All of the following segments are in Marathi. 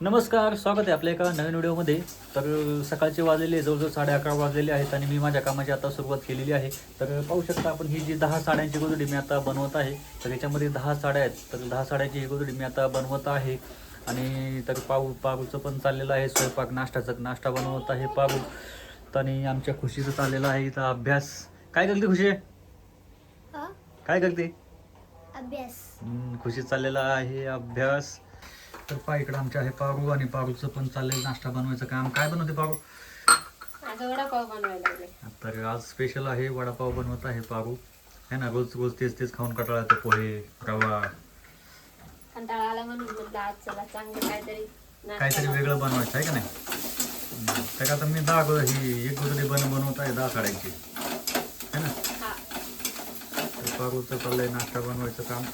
नमस्कार स्वागत आहे आपल्या एका नवीन व्हिडिओमध्ये. तर सकाळचे वाजलेले जवळजवळ साडे अकरा वाजलेले आहेत आणि मी माझ्या कामाची आता सुरुवात केलेली आहे. तर पाहू शकता आपण ही जी दहा साड्यांची गोधडी मी आता बनवत आहे तर याच्यामध्ये दहा साड्या आहेत. तर दहा साड्यांची ही गोधडी मी आता बनवत आहे. आणि तर पाऊ पारूचं पण चाललेलं आहे. स्वयंपाक नाश्त्याचं नाश्ता बनवत आहे तर आणि आमच्या खुशीचं चाललेलं आहे इथं अभ्यास. काय करते खुशी? हा? काय करते? अभ्यास. खुशी चाललेला आहे अभ्यास. तर पहा इकडं आमच्या आहे पारू आणि पारूचं पण चाललंय नाश्ता बनवायचं काम. काय बनवते पारू? माझा वडापाव बनवायला लागले. तर आज स्पेशल आहे वडापाव बनवत आहे पारू. है ना रोज रोज तेच तेच खाऊन कंटाळा येतो पोहे रवा. कंटाळा आला म्हणून म्हटलं आज चला चांगलं काहीतरी नाश्ता काहीतरी बनवू. वेगळं बनवायचं आहे का नाही? हम्म, तर आता मी दहा गो- ही एक गोदडी बन बनवत आहे दहा साड्यांची है ना? हा. तर पारूचं चाललंय नाश्ता बनवायचं काम.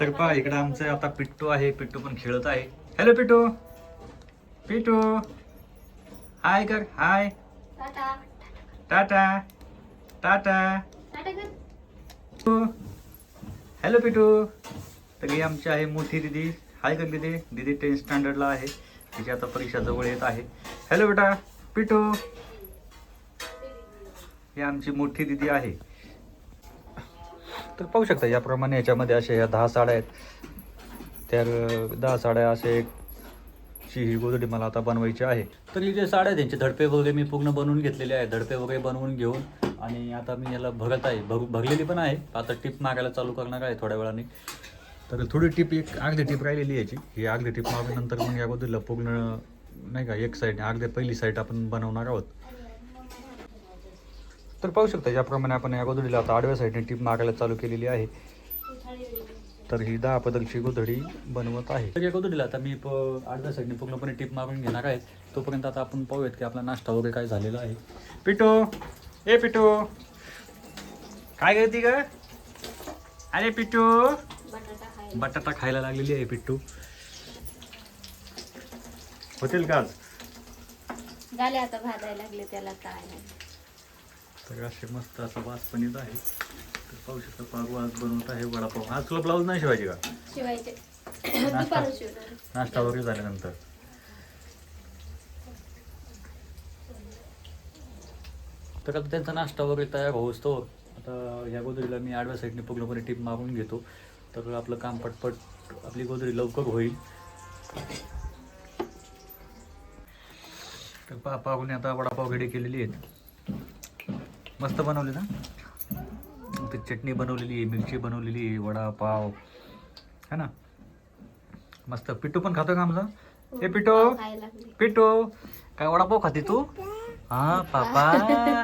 तर पहा इकडं आमचं आता पिट्टू आहे. पिट्टू पण खेळत आहे. हॅलो पिट्टू. पिट्टू. हाय कर. Hi tata. Tata. Hello Pitu तर ही आमची आहे मोठी दिदी. हाय कर दिदी. दिदी टेन्थ स्टँडर्डला आहे. तिची आता परीक्षा जवळ येत आहे. हॅलो बेटा. पिटू ही आमची मोठी दिदी आहे. तर पाहू शकता याप्रमाणे याच्यामध्ये असे ह्या दहा साड्या आहेत. तर दहा साड्या असे एक ची ही गोधडी मला आता बनवायची आहे. तर ही जे साड्या आहेत त्यांचे धडपे वगैरे मी पूर्ण बनवून घेतलेले आहे. धडपे वगैरे बनवून घेऊन आणि आता मी याला भरत आहे. भर भरलेली पण आहे. आता टिप मागायला चालू करणार आहे थोड्या वेळाने. तर थोडी टिप एक अगदी टिप राहिलेली याची. ही अगदी टिप मागल्यानंतर मग या गोधडीला पूर्ण नाही का एक साईड अगदी पहिली साईड आपण बनवणार आहोत. तर पाहू शकता याप्रमाणे आपण या गोधडीला आता आडव्या साईडने टिप मारायला चालू केलेली आहे. तर ही दहा पदरची गोधडी बनवत आहे. तर या गोधडीला आता मी प आडव्या साईडने पूर्णपणे टिप मारून घेणार आहे. तोपर्यंत आता आपण पाहूयात की आपला नाश्ता वगैरे काय झालेला आहे. पिटो ए पिटो. काय करते ग? अरे पिटू. बटाटा खायला खायला लागलेली आहे पिट्टू होतील का आज? झाले आता भाजायला लागले त्याला काय? तर असे मस्त असा वास पण येत आहे. तर पाहू शकता पारू आज बनवत आहे वडापाव. आज तुला ब्लाऊज नाही शिवायची का? शिवायचे. शिवणार. नाश्ता वगैरे झाल्यानंतर. तर आता त्यांचा नाश्ता वगैरे तयार होऊच तो आता या गोदरीला मी आडव्या साईडने पूर्णपणे टीप मारून घेतो. तर आपलं काम पटपट आपली गोदरी लवकर होईल. तर पा पाहुणे आता वडापाव रेडी केलेली आहेत. मस्त बनवले ना? ते चटणी बनवलेली आहे मिरची बनवलेली आहे वडापाव. है ना? मस्त. पिट्टू पण खातो का आमचा? ए खायला लागले. पिट्टू काय वडापाव खाते तू? हा पापा.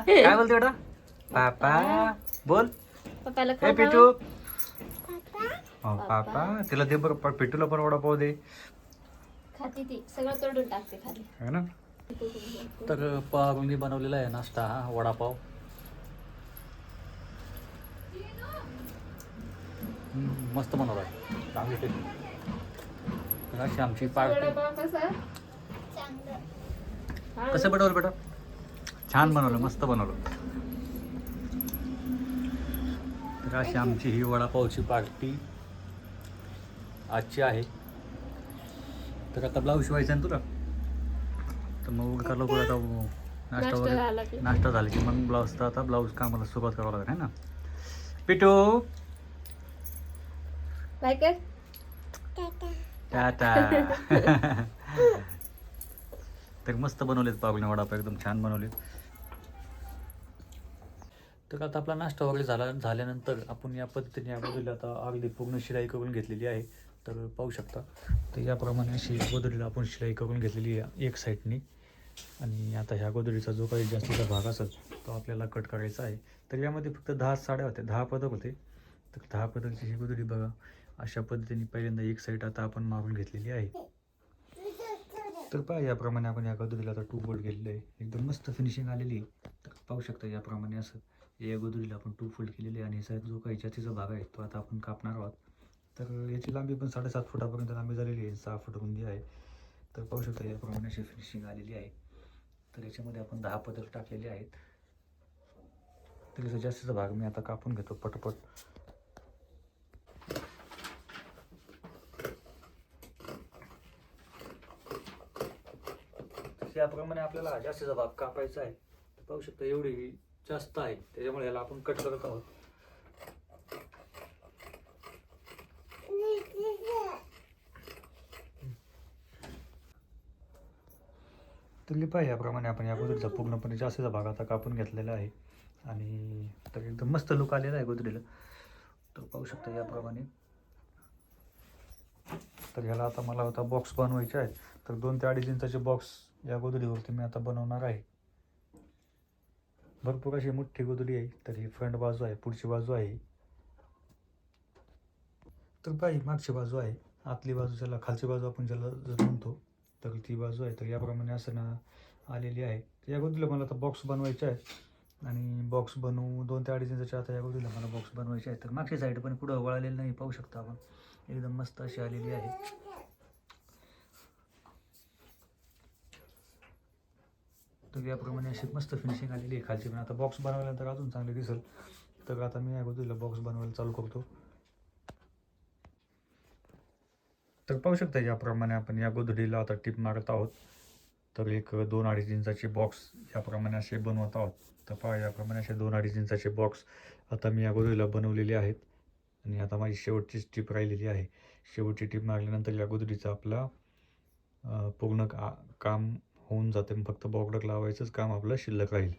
काय बोलते बेटा? पापा. बोल. ए पिट्टू. का? हो पापा. तिला दे बरं प- पिट्टूला पण वडापाव दे. खाती ती. सगळं तोडून टाकते खाली. है ना? तर पारुनी बनवलेला आहे नाश्ता हा वडापाव. मस्त बनवला आहे. चांगली अशी आमची पार्टी? वडापाव कसा? कसं बनवलं बेटा? छान बनवलं मस्त बनवलं. तर अशी आमची ही वडापावची पार्टी आजची आहे. तर आता ब्लाऊज शिवायचा आहे ना तुला? तर मग का लवकर आता नाश्ता नाश्ता वगैरे झाला की. नाश्ता झाला की मग ब्लाऊज तर आता ब्लाऊज कामाला सुरुवात करावं लागेल है ना? पिटू! काय कर टाटा तर मस्त बनवलेत पावले वडापाव एकदम छान बनवलेत. तर आता आपला नाश्ता वगैरे झाला झाल्यानंतर आपण या पद्धतीने या गोदरीला आता अगदी पूर्ण शिलाई करून घेतलेली आहे. तर पाहू शकता. तर याप्रमाणे अशी गोदरीला आपण शिलाई करून घेतलेली आहे एक साईडनी. आणि आता ह्या गोदरीचा जो काही जास्तीचा भाग असेल तो आपल्याला कट करायचा आहे. तर यामध्ये फक्त दहा साड्या होत्या दहा पदक होते. तर दहा पदकची ही गोदरी बघा. अशा पद्धतीने पहिल्यांदा एक साईड आता आपण मारून घेतलेली आहे. तर पहा याप्रमाणे आपण या गोदरीला आता टू फोल्ड केलेलं आहे. एकदम मस्त फिनिशिंग आलेली आहे. तर पाहू शकता याप्रमाणे असं. या गोदरीला आपण टू फोल्ड केलेली आहे आणि साईड जो काही जातीचा भाग आहे तो आता आपण कापणार आहोत. तर याची लांबी पण साडेसात फुटापर्यंत लांबी झालेली आहे. सहा फूट रुंदी आहे. तर पाहू शकता याप्रमाणे अशी फिनिशिंग आलेली आहे. तर याच्यामध्ये आपण दहा पदर टाकलेले आहेत. तर याचा जास्तीचा भाग मी आता कापून घेतो पटपट. त्याप्रमाणे आपल्याला जास्तीचा भाग कापायचा आहे. तर पाहू शकता एवढी जास्त आहे. त्याच्यामुळे याला आपण कट करत आहोत. तर पाहिजे याप्रमाणे आपण या गोदरीचा पूर्णपणे जास्तीचा भाग आता कापून घेतलेला आहे. आणि तर एकदम मस्त लुक आलेला आहे गोदरीला तर पाहू शकता याप्रमाणे. तर ह्याला आता मला आता बॉक्स बनवायचे आहेत. तर दोन ते अडीच इंचाचे बॉक्स या गोदडीवरती मी आता बनवणार आहे. भरपूर अशी मोठी गोदडी आहे तर ही फ्रंट बाजू आहे पुढची बाजू आहे. तर बाई मागची बाजू आहे. आतली बाजू ज्याला खालची बाजू आपण ज्याला जर म्हणतो तर ती बाजू आहे. तर याप्रमाणे असं आलेली आहे. या गोदीला मला आता बॉक्स बनवायचे आहे आणि बॉक्स बनवू दोन ते अडीच इंचाच्या आता या गोदीला मला बॉक्स बनवायचे आहे तर मागची साईड पण पुढं वळालेलं नाही पाहू शकता आपण. एकदम मस्त अशी आलेली आहे. तर याप्रमाणे अशी मस्त फिनिशिंग आलेली आहे खालची. पण आता बॉक्स बनवल्यानंतर अजून चांगले दिसेल. तर आता मी या बॉक्स बनवायला चालू करतो. तर पाहू शकता याप्रमाणे आपण या गोधडीला आता टिप मारत आहोत. तर एक दोन अडीच इंचाचे बॉक्स याप्रमाणे असे बनवत आहोत. तर पहा याप्रमाणे असे दोन अडीच इंचाचे बॉक्स आता मी या गोधडीला बनवलेले आहेत. आणि आता माझी शेवटचीच टीप राहिलेली आहे. शेवटची टीप मारल्यानंतर या गोधडीचं आपला पूर्ण का काम होऊन जाते. फक्त बॉर्डर लावायचंच काम आपलं शिल्लक राहील.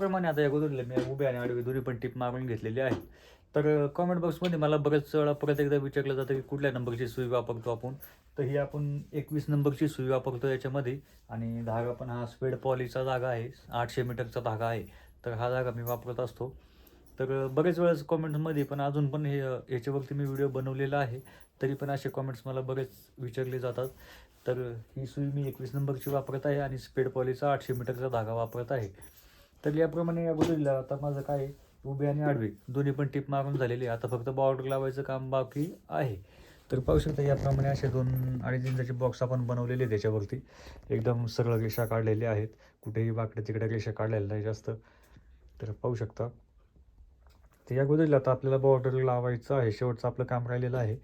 तर आता या मी उभ्या आणि आडवी दोन्ही पण टीप मागून घेतलेली आहे तर कमेंट बॉक्समध्ये मला बऱ्याच वेळा परत एकदा विचारलं जातं की कुठल्या नंबरची सुई वापरतो आपण? तर ही आपण एकवीस नंबरची सुई वापरतो याच्यामध्ये आणि धागा पण हा स्पेड पॉलीचा धागा आहे आठशे मीटरचा धागा आहे. तर हा धागा मी वापरत असतो. तर बरेच वेळेस कॉमेंट्समध्ये पण अजून पण हे याच्यावरती मी व्हिडिओ बनवलेला आहे. तरी पण असे कॉमेंट्स मला बरेच विचारले जातात. तर ही सुई मी एकवीस नंबरची वापरत आहे आणि स्पेड पॉलीचा आठशे मीटरचा धागा वापरत आहे. तर याप्रमाणे या गोदडीला आता माझं काय उभे आणि आडवे दोन्ही पण टीप मारून झालेली आहे. आता फक्त बॉर्डर लावायचं काम बाकी आहे. तर पाहू शकता याप्रमाणे असे दोन अडीच इंचाचे बॉक्स आपण बनवलेले आहेत त्याच्यावरती. एकदम सरळ रेषा काढलेल्या आहेत. कुठेही वाकडे तिकडे रेषा काढलेल्या नाही जास्त. तर पाहू शकता. तर या गोदडीला आता आपल्याला बॉर्डर लावायचं आहे. शेवटचं आपलं काम राहिलेलं आहे.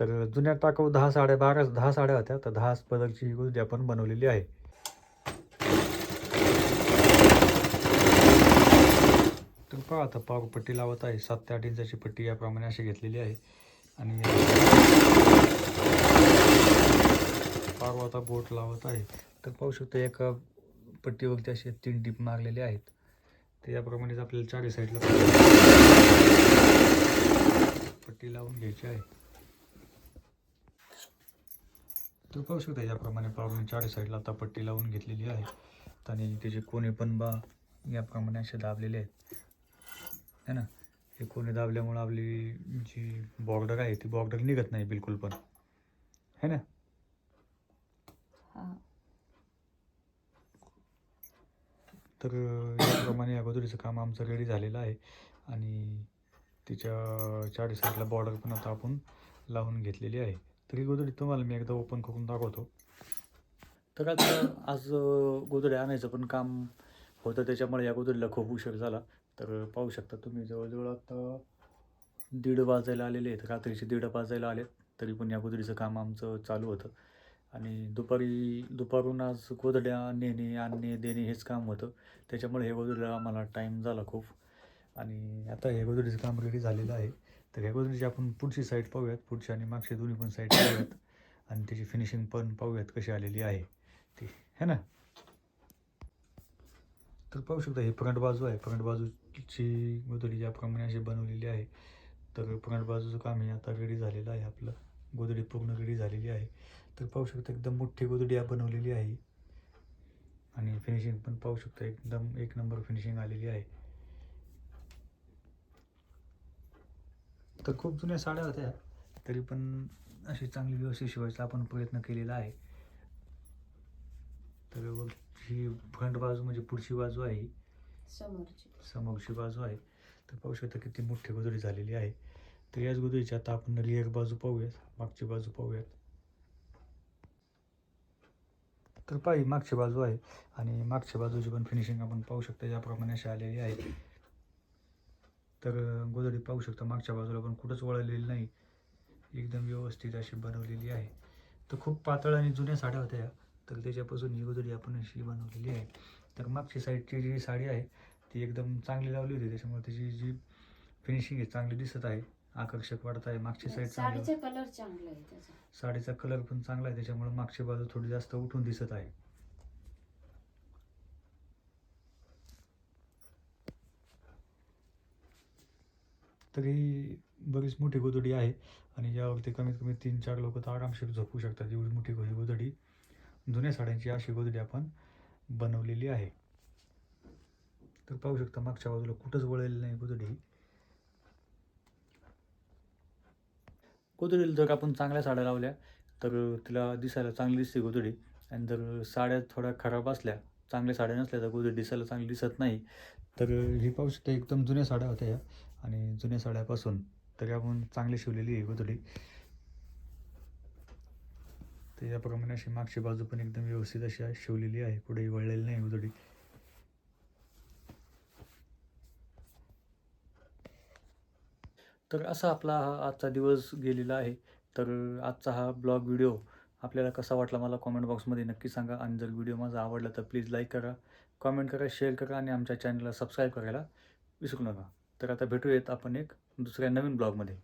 तर जुन्या टाकाऊ दहा साड्या बारा दहा साड्या होत्या. तर दहा पदरची ही गोष्टी आपण बनवलेली आहे. पहा आता पाव पट्टी लावत आहे. सात ते आठ इंचाची पट्टी याप्रमाणे अशी घेतलेली आहे. आणि पाव आता बोट लावत आहे. तर पाहू शकतो एका पट्टीवरती असे तीन टीप मारलेले आहेत. तर याप्रमाणेच आपल्याला चारही साईडला पट्टी लावून घ्यायची आहे. तर पाहू शकता याप्रमाणे पावणे चारही साईडला आता पट्टी लावून घेतलेली आहे. आणि त्याचे कोणी पण बा याप्रमाणे असे दाबलेले आहेत. है ना? हे कोणी दाबल्यामुळं आपली जी बॉर्डर आहे ती बॉर्डर निघत नाही बिलकुल पण. है ना? तर याप्रमाणे अगोदरीचं काम आमचं रेडी झालेलं आहे आणि तिच्या चारी साईडला बॉर्डर पण आता आपण लावून घेतलेली आहे. तर ही गोदडी तुम्हाला मी एकदा ओपन करून दाखवतो. तर आता आज अं, गोदडी आणायचं पण काम होतं त्याच्यामुळे या गोदडीला खूप उशीर झाला. तर पाहू शकता तुम्ही जवळजवळ आता दीड वाजायला आलेले आहेत. रात्रीचे दीड वाजायला आलेत. तरी पण या गोदडीचं काम आमचं चालू होतं. आणि दुपारी दुपारून आज गोदड्या नेणे आणणे देणे हेच काम होतं. त्याच्यामुळे हे गोदडीला आम्हाला टाईम झाला खूप. आणि आता हे गोदडीचं काम रेडी झालेलं आहे. तर ह्या गोदडीची आपण पुढची साईड पाहूयात. पुढची आणि मागची दोन्ही पण साईड पाहूयात. आणि त्याची फिनिशिंग पण पाहूयात कशी आलेली आहे ती. है ना? तर पाहू शकता ही फ्रंट बाजू आहे. फ्रंट बाजूची गोदडी ज्याप्रमाणे अशी बनवलेली आहे तर फ्रंट बाजूचं काम हे आता रेडी झालेलं आहे आपलं. गोदडी पूर्ण रेडी झालेली आहे. तर पाहू शकता एकदम मोठी गोदडी या बनवलेली आहे. आणि फिनिशिंग पण पाहू शकता एकदम एक नंबर फिनिशिंग आलेली आहे. तर खूप जुन्या साड्या होत्या तरी पण अशी चांगली व्यवस्थित शिवायचा आपण प्रयत्न केलेला आहे. तर बघ ही फ्रंट बाजू म्हणजे पुढची बाजू आहे. समोरची. समोरची बाजू आहे. तर पाहू शकता किती मोठी गोदडी झालेली आहे. तर याच गोदडीची आता आपण रिअर बाजू पाहूयात मागची बाजू पाहूयात. तर पाही मागची बाजू आहे आणि मागच्या बाजूची पण फिनिशिंग आपण पाहू शकता याप्रमाणे अशी आलेली आहे. तर गोदडी पाहू शकता मागच्या बाजूला पण कुठंच वळलेली नाही. एकदम व्यवस्थित अशी बनवलेली आहे. तर खूप पातळ आणि जुन्या साड्या होत्या तर त्याच्यापासून ही गोदडी आपण अशी बनवलेली आहे. तर मागची साईडची जी साडी आहे ती एकदम चांगली लावली होती. त्याच्यामुळे त्याची जी फिनिशिंग आहे चांगली दिसत आहे. आकर्षक वाटत आहे. मागची साईड चांगली साडीचा कलर चांगला आहे साडीचा कलर पण चांगला आहे. त्याच्यामुळे मागची बाजू थोडी जास्त उठून दिसत आहे. तरी बरीच मोठी गोदडी आहे. आणि यावरती कमीत कमी तीन चार लोक तर आरामशीर झोपू शकतात. एवढी मोठी ही गोदडी. जुन्या साड्यांची अशी गोदडी आपण बनवलेली आहे. तर पाहू शकता मागच्या बाजूला कुठंच वळलेली नाही गोदडी. ही. गोदडीला जर आपण चांगल्या साड्या लावल्या तर तिला दिसायला चांगली दिसते गोदडी. आणि जर साड्या थोड्या खराब असल्या चांगल्या साड्या नसल्या तर गोदडी दिसायला चांगली दिसत नाही. तर ही पाहू शकता एकदम जुन्या साड्या होत्या आणि जुन्या साड्यापासून तरी आपण चांगली शिवलेली आहे गोदडी. तर याप्रमाणे अशी मागची बाजू पण एकदम व्यवस्थित अशी शिवलेली आहे. कुठेही वळलेली नाही हो उजडी तर असा आपला हा आजचा दिवस गेलेला आहे. तर आजचा हा ब्लॉग व्हिडिओ आपल्याला कसा वाटला मला कॉमेंट बॉक्समध्ये नक्की सांगा. आणि जर व्हिडिओ माझा आवडला तर प्लीज लाईक करा कॉमेंट करा शेअर करा आणि आमच्या चॅनलला सबस्क्राईब करायला विसरू नका. तर आता भेटूयात आपण एक दुसऱ्या नवीन ब्लॉगमध्ये.